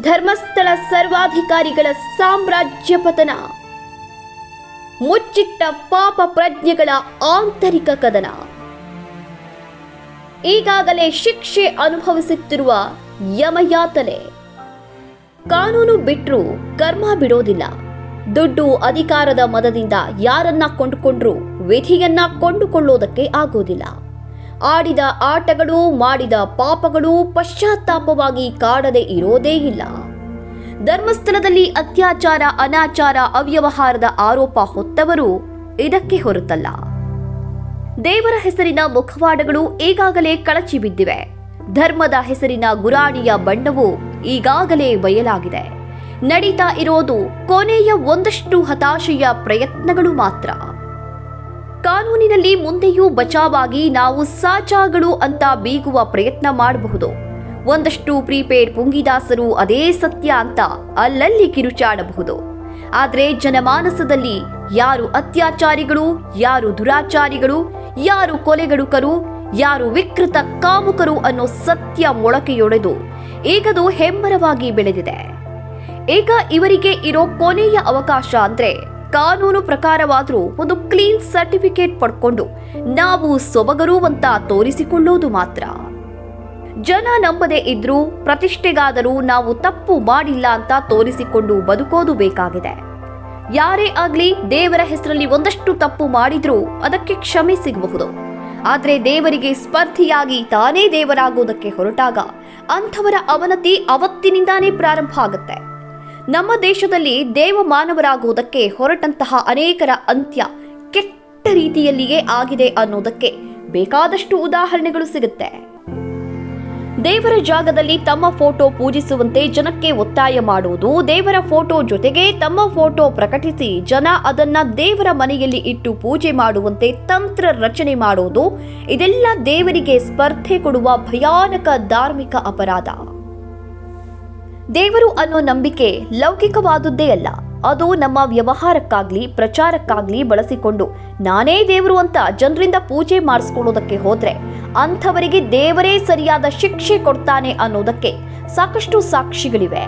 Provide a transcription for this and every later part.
ಧರ್ಮಸ್ಥಳ ಸರ್ವಾಧಿಕಾರಿಗಳ ಸಾಮ್ರಾಜ್ಯ ಪತನ. ಮುಚ್ಚಿಟ್ಟ ಪಾಪ ಪ್ರಜ್ಞೆಗಳ ಆಂತರಿಕ ಕದನ. ಈಗಾಗಲೇ ಶಿಕ್ಷೆ ಅನುಭವಿಸುತ್ತಿರುವ ಯಮಯಾತನೆ. ಕಾನೂನು ಬಿಟ್ಟರೂ ಕರ್ಮ ಬಿಡೋದಿಲ್ಲ. ದುಡ್ಡು ಅಧಿಕಾರದ ಮದದಿಂದ ಯಾರನ್ನ ಕೊಂಡುಕೊಂಡ್ರೂ, ವಿಧಿಯನ್ನ ಕೊಂಡುಕೊಳ್ಳೋದಕ್ಕೆ ಆಗೋದಿಲ್ಲ. ಆಡಿದ ಆಟಗಳು ಮಾಡಿದ ಪಾಪಗಳು ಪಶ್ಚಾತ್ತಾಪವಾಗಿ ಕಾಡದೆ ಇರೋದೇ ಇಲ್ಲ. ಧರ್ಮಸ್ಥಳದಲ್ಲಿ ಅತ್ಯಾಚಾರ, ಅನಾಚಾರ, ಅವ್ಯವಹಾರದ ಆರೋಪ ಹೊತ್ತವರು ಇದಕ್ಕೆ ಹೊರತಲ್ಲ. ದೇವರ ಹೆಸರಿನ ಮುಖವಾಡಗಳು ಈಗಾಗಲೇ ಕಳಚಿ ಬಿದ್ದಿವೆ. ಧರ್ಮದ ಹೆಸರಿನ ಗುರಾಣಿಯ ಬಣ್ಣವು ಈಗಾಗಲೇ ಬಯಲಾಗಿದೆ. ನಡೀತಾ ಇರೋದು ಕೊನೆಯ ಒಂದಷ್ಟು ಹತಾಶೆಯ ಪ್ರಯತ್ನಗಳು ಮಾತ್ರ. ಕಾನೂನಿನಲ್ಲಿ ಮುಂದೆಯೂ ಬಚಾವಾಗಿ ನಾವು ಸಾಚಾಗಳು ಅಂತ ಬೀಗುವ ಪ್ರಯತ್ನ ಮಾಡಬಹುದು. ಒಂದಷ್ಟು ಪ್ರೀಪೇಡ್ ಪುಂಗಿದಾಸರು ಅದೇ ಸತ್ಯ ಅಂತ ಅಲ್ಲಲ್ಲಿ ಕಿರುಚಾಡಬಹುದು. ಆದರೆ ಜನಮಾನಸದಲ್ಲಿ ಯಾರು ಅತ್ಯಾಚಾರಿಗಳು, ಯಾರು ದುರಾಚಾರಿಗಳು, ಯಾರು ಕೊಲೆಗಡುಕರು, ಯಾರು ವಿಕೃತ ಕಾಮುಕರು ಅನ್ನೋ ಸತ್ಯ ಮೊಳಕೆಯೊಡೆದು ಈಗದು ಹೆಮ್ಮರವಾಗಿ ಬೆಳೆದಿದೆ. ಈಗ ಇವರಿಗೆ ಇರೋ ಕೊನೆಯ ಅವಕಾಶ ಅಂದ್ರೆ ಕಾನೂನು ಪ್ರಕಾರವಾದರೂ ಒಂದು ಕ್ಲೀನ್ ಸರ್ಟಿಫಿಕೇಟ್ ಪಡ್ಕೊಂಡು ನಾವು ಸೊಬಗರು ಅಂತ ತೋರಿಸಿಕೊಳ್ಳೋದು ಮಾತ್ರ. ಜನ ನಂಬದೇ ಇದ್ರೂ ಪ್ರತಿಷ್ಠೆಗಾದರೂ ನಾವು ತಪ್ಪು ಮಾಡಿಲ್ಲ ಅಂತ ತೋರಿಸಿಕೊಂಡು ಬದುಕೋದು ಬೇಕಾಗಿದೆ. ಯಾರೇ ಆಗ್ಲಿ ದೇವರ ಹೆಸರಲ್ಲಿ ಒಂದಷ್ಟು ತಪ್ಪು ಮಾಡಿದ್ರೂ ಅದಕ್ಕೆ ಕ್ಷಮೆ ಸಿಗಬಹುದು. ಆದ್ರೆ ದೇವರಿಗೆ ಸ್ಪರ್ಧಿಯಾಗಿ ತಾನೇ ದೇವರಾಗುವುದಕ್ಕೆ ಹೊರಟಾಗ ಅಂಥವರ ಅವನತಿ ಅವತ್ತಿನಿಂದಾನೇ ಪ್ರಾರಂಭ ಆಗುತ್ತೆ. ನಮ್ಮ ದೇಶದಲ್ಲಿ ದೇವ ಮಾನವರಾಗುವುದಕ್ಕೆ ಹೊರಟಂತಹ ಅನೇಕರ ಅಂತ್ಯ ಕೆಟ್ಟ ರೀತಿಯಲ್ಲಿಯೇ ಆಗಿದೆ ಅನ್ನೋದಕ್ಕೆ ಬೇಕಾದಷ್ಟು ಉದಾಹರಣೆಗಳು ಸಿಗುತ್ತೆ. ದೇವರ ಜಾಗದಲ್ಲಿ ತಮ್ಮ ಫೋಟೋ ಪೂಜಿಸುವಂತೆ ಜನಕ್ಕೆ ಒತ್ತಾಯ ಮಾಡುವುದು, ದೇವರ ಫೋಟೋ ಜೊತೆಗೆ ತಮ್ಮ ಫೋಟೋ ಪ್ರಕಟಿಸಿ ಜನ ಅದನ್ನ ದೇವರ ಮನೆಯಲ್ಲಿ ಇಟ್ಟು ಪೂಜೆ ಮಾಡುವಂತೆ ತಂತ್ರ ರಚನೆ ಮಾಡುವುದು ಇದೆಲ್ಲ ದೇವರಿಗೆ ಸ್ಪರ್ಧೆ ಕೊಡುವ ಭಯಾನಕ ಧಾರ್ಮಿಕ ಅಪರಾಧ. ದೇವರು ಅನ್ನೋ ನಂಬಿಕೆ ಲೌಕಿಕವಾದುದ್ದೇ ಅಲ್ಲ. ಅದು ನಮ್ಮ ವ್ಯವಹಾರಕ್ಕಾಗ್ಲಿ, ಪ್ರಚಾರಕ್ಕಾಗ್ಲಿ ಬಳಸಿಕೊಂಡು ನಾನೇ ದೇವರು ಅಂತ ಜನರಿಂದ ಪೂಜೆ ಮಾಡಿಸ್ಕೊಳ್ಳೋದಕ್ಕೆ ಹೋದ್ರೆ ಅಂಥವರಿಗೆ ದೇವರೇ ಸರಿಯಾದ ಶಿಕ್ಷೆ ಕೊಡ್ತಾನೆ ಅನ್ನೋದಕ್ಕೆ ಸಾಕಷ್ಟು ಸಾಕ್ಷಿಗಳಿವೆ.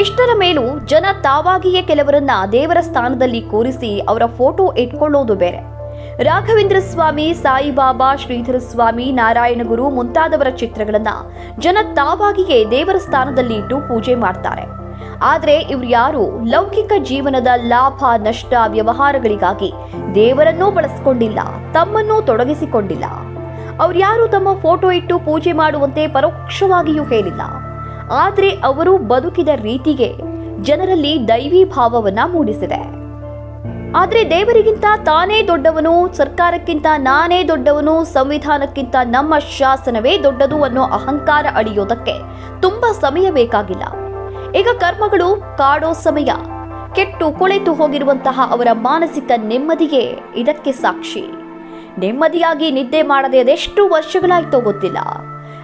ಇಷ್ಟರ ಮೇಲೂ ಜನ ತಾವಾಗಿಯೇ ಕೆಲವರನ್ನ ದೇವರ ಸ್ಥಾನದಲ್ಲಿ ಕೂರಿಸಿ ಅವರ ಫೋಟೋ ಇಟ್ಕೊಳ್ಳೋದು ಬೇರೆ. ರಾಘವೇಂದ್ರ ಸ್ವಾಮಿ, ಸಾಯಿಬಾಬಾ, ಶ್ರೀಧರ ಸ್ವಾಮಿ ನಾರಾಯಣಗುರು ಮುಂತಾದವರ ಚಿತ್ರಗಳನ್ನು ಜನ ತಾವಾಗಿಯೇ ದೇವರ ಸ್ಥಾನದಲ್ಲಿ ಇಟ್ಟು ಪೂಜೆ ಮಾಡ್ತಾರೆ. ಆದರೆ ಇವರು ಯಾರು? ಲೌಕಿಕ ಜೀವನದ ಲಾಭ, ನಷ್ಟ, ವ್ಯವಹಾರಗಳಿಗಾಗಿ ದೇವರನ್ನೂ ಬಳಸಿಕೊಂಡಿಲ್ಲ, ತಮ್ಮನ್ನೂ ತೊಡಗಿಸಿಕೊಂಡಿಲ್ಲ. ಅವ್ರು ಯಾರು ತಮ್ಮ ಫೋಟೋ ಇಟ್ಟು ಪೂಜೆ ಮಾಡುವಂತೆ ಪರೋಕ್ಷವಾಗಿಯೂ ಹೇಳಿಲ್ಲ. ಆದರೆ ಅವರು ಬದುಕಿದ ರೀತಿಗೆ ಜನರಲ್ಲಿ ದೈವಿ ಭಾವವನ್ನ ಮೂಡಿಸಿದೆ. ಆದ್ರೆ ದೇವರಿಗಿಂತ ತಾನೇ ದೊಡ್ಡವನು, ಸರ್ಕಾರಕ್ಕಿಂತ ನಾನೇ ದೊಡ್ಡವನು, ಸಂವಿಧಾನಕ್ಕಿಂತ ನಮ್ಮ ಶಾಸನವೇ ದೊಡ್ಡದು ಅನ್ನೋ ಅಹಂಕಾರ ಅಳಿಯೋದಕ್ಕೆ ತುಂಬಾ ಸಮಯ ಬೇಕಾಗಿಲ್ಲ. ಈಗ ಕರ್ಮಗಳು ಕಾಡೋ ಸಮಯ. ಕೆಟ್ಟು ಕೊಳೆತು ಹೋಗಿರುವಂತಹ ಅವರ ಮಾನಸಿಕ ನೆಮ್ಮದಿಗೆ ಇದಕ್ಕೆ ಸಾಕ್ಷಿ. ನೆಮ್ಮದಿಯಾಗಿ ನಿದ್ದೆ ಮಾಡದೆ ಅದೆಷ್ಟು ವರ್ಷಗಳಾಯ್ತೋ ಗೊತ್ತಿಲ್ಲ.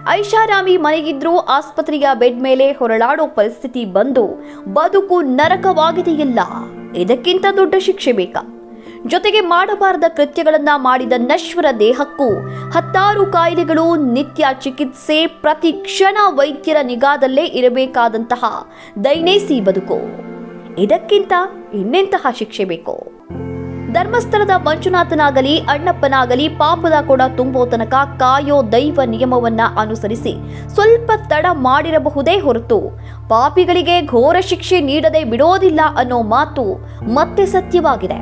ಐಷಾರಾಮಿ ಮನೆಗಿದ್ರೂ ಆಸ್ಪತ್ರೆಯ ಬೆಡ್ ಮೇಲೆ ಹೊರಳಾಡೋ ಪರಿಸ್ಥಿತಿ ಬಂದು ಬದುಕು ನರಕವಾಗಿದೆಯಿಲ್ಲ. ಇದಕ್ಕಿಂತ ದೊಡ್ಡ ಶಿಕ್ಷೆ ಬೇಕಾ? ಜೊತೆಗೆ ಮಾಡಬಾರದ ಕೃತ್ಯಗಳನ್ನ ಮಾಡಿದ ನಶ್ವರ ದೇಹಕ್ಕೂ ಹತ್ತಾರು ಕಾಯಿಲೆಗಳು ನಿತ್ಯ ಚಿಕಿತ್ಸೆ ಪ್ರತಿ ಕ್ಷಣ ವೈದ್ಯರ ನಿಗಾದಲ್ಲೇ ಇರಬೇಕಾದಂತಹ ದೈನೇಸಿ ಬದುಕು. ಇದಕ್ಕಿಂತ ಇನ್ನೆಂತಹ ಶಿಕ್ಷೆ ಬೇಕು? ಧರ್ಮಸ್ಥಳದ ಮಂಜುನಾಥನಾಗಲಿ, ಅಣ್ಣಪ್ಪನಾಗಲಿ ಪಾಪದ ಕೊಡ ತುಂಬೋ ತನಕ ಕಾಯೋ ದೈವ ನಿಯಮವನ್ನ ಅನುಸರಿಸಿ ಸ್ವಲ್ಪ ತಡ ಮಾಡಿರಬಹುದೇ ಹೊರತು ಪಾಪಿಗಳಿಗೆ ಘೋರ ಶಿಕ್ಷೆ ನೀಡದೆ ಬಿಡೋದಿಲ್ಲ ಅನ್ನೋ ಮಾತು ಮತ್ತೆ ಸತ್ಯವಾಗಿದೆ.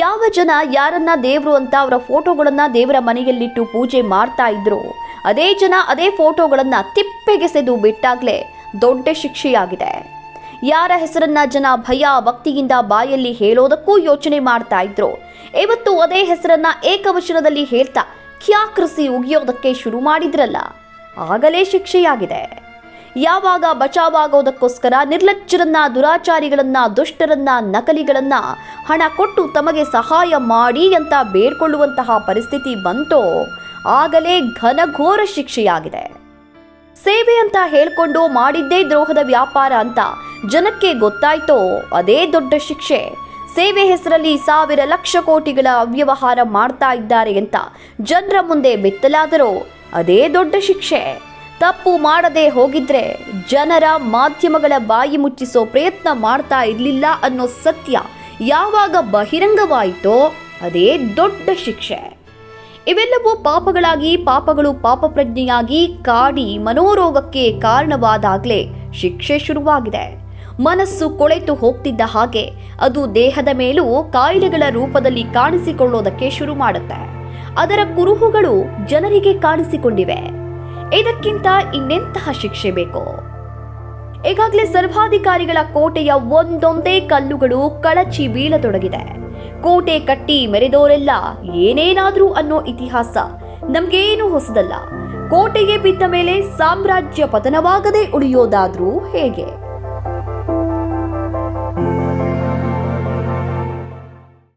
ಯಾವ ಜನ ಯಾರನ್ನ ದೇವರು ಅಂತ ಅವರ ಫೋಟೋಗಳನ್ನ ದೇವರ ಮನೆಯಲ್ಲಿಟ್ಟು ಪೂಜೆ ಮಾಡ್ತಾ ಇದ್ರು, ಅದೇ ಜನ ಅದೇ ಫೋಟೋಗಳನ್ನ ತಿಪ್ಪೆಗೆಸೆದು ಬಿಟ್ಟಾಗ್ಲೇ ದೊಡ್ಡ ಶಿಕ್ಷೆಯಾಗಿದೆ. ಯಾರ ಹೆಸರನ್ನ ಜನ ಭಯ ಭಕ್ತಿಯಿಂದ ಬಾಯಲ್ಲಿ ಹೇಳೋದಕ್ಕೂ ಯೋಚನೆ ಮಾಡ್ತಾ ಇದ್ರು. ಇವತ್ತು ಅದೇ ಹೆಸರನ್ನ ಏಕವಚನದಲ್ಲಿ ಹೇಳ್ತಾ ಕ್ಯಾಕೃಸಿ ಉಗಿಯೋದಕ್ಕೆ ಶುರು ಮಾಡಿದ್ರಲ್ಲ. ಆಗಲೇ ಶಿಕ್ಷೆಯಾಗಿದೆ. ಯಾವಾಗ ಬಚಾವಾಗೋದಕ್ಕೋಸ್ಕರ ನಿರ್ಲಜ್ಜರನ್ನ, ದುರಾಚಾರಿಗಳನ್ನ, ದುಷ್ಟರನ್ನ, ನಕಲಿಗಳನ್ನ ಹಣ ಕೊಟ್ಟು ತಮಗೆ ಸಹಾಯ ಮಾಡಿ ಅಂತ ಬೇಡ್ಕೊಳ್ಳುವಂತಹ ಪರಿಸ್ಥಿತಿ ಬಂತೋ, ಆಗಲೇ ಘನಘೋರ ಶಿಕ್ಷೆಯಾಗಿದೆ. ಸೇವೆ ಅಂತ ಹೇಳ್ಕೊಂಡು ಮಾಡಿದ್ದೇ ದ್ರೋಹದ ವ್ಯಾಪಾರ ಅಂತ ಜನಕ್ಕೆ ಗೊತ್ತಾಯ್ತೋ ಅದೇ ದೊಡ್ಡ ಶಿಕ್ಷೆ. ಸೇವೆ ಹೆಸರಲ್ಲಿ ಸಾವಿರ ಲಕ್ಷ ಕೋಟಿಗಳ ಅವ್ಯವಹಾರ ಮಾಡ್ತಾ ಇದ್ದಾರೆ ಅಂತ ಜನರ ಮುಂದೆ ಬೆತ್ತಲಾದರೋ ಅದೇ ದೊಡ್ಡ ಶಿಕ್ಷೆ. ತಪ್ಪು ಮಾಡದೆ ಹೋಗಿದ್ರೆ ಜನರ ಮಾಧ್ಯಮಗಳ ಬಾಯಿ ಮುಚ್ಚಿಸೋ ಪ್ರಯತ್ನ ಮಾಡ್ತಾ ಇರಲಿಲ್ಲ ಅನ್ನೋ ಸತ್ಯ ಯಾವಾಗ ಬಹಿರಂಗವಾಯಿತೋ ಅದೇ ದೊಡ್ಡ ಶಿಕ್ಷೆ. ಇವೆಲ್ಲವೂ ಪಾಪಗಳಾಗಿ ಪಾಪಗಳು ಪಾಪಪ್ರಜ್ಞೆಯಾಗಿ ಕಾಡಿ ಮನೋರೋಗಕ್ಕೆ ಕಾರಣವಾದಾಗಲೇ ಶಿಕ್ಷೆ ಶುರುವಾಗಿದೆ. ಮನಸ್ಸು ಕೊಳೆತು ಹೋಗ್ತಿದ್ದ ಹಾಗೆ ಅದು ದೇಹದ ಮೇಲೂ ಕಾಯಿಲೆಗಳ ರೂಪದಲ್ಲಿ ಕಾಣಿಸಿಕೊಳ್ಳೋದಕ್ಕೆ ಶುರು ಮಾಡುತ್ತೆ. ಅದರ ಕುರುಹುಗಳು ಜನರಿಗೆ ಕಾಣಿಸಿಕೊಂಡಿವೆ. ಇದಕ್ಕಿಂತ ಇನ್ನೆಂತಹ ಶಿಕ್ಷೆ ಬೇಕು? ಈಗಾಗಲೇ ಸರ್ವಾಧಿಕಾರಿಗಳ ಕೋಟೆಯ ಒಂದೊಂದೇ ಕಲ್ಲುಗಳು ಕಳಚಿ ಬೀಳತೊಡಗಿದೆ. ಕೋಟೆ ಕಟ್ಟಿ ಮೆರೆದೋರೆಲ್ಲ ಏನೇನಾದ್ರೂ ಅನ್ನೋ ಇತಿಹಾಸ ನಮ್ಗೇನು ಹೊಸದಲ್ಲ. ಕೋಟೆಗೆ ಬಿದ್ದ ಮೇಲೆ ಸಾಮ್ರಾಜ್ಯ ಪತನವಾಗದೆ ಉಳಿಯೋದಾದ್ರೂ ಹೇಗೆ?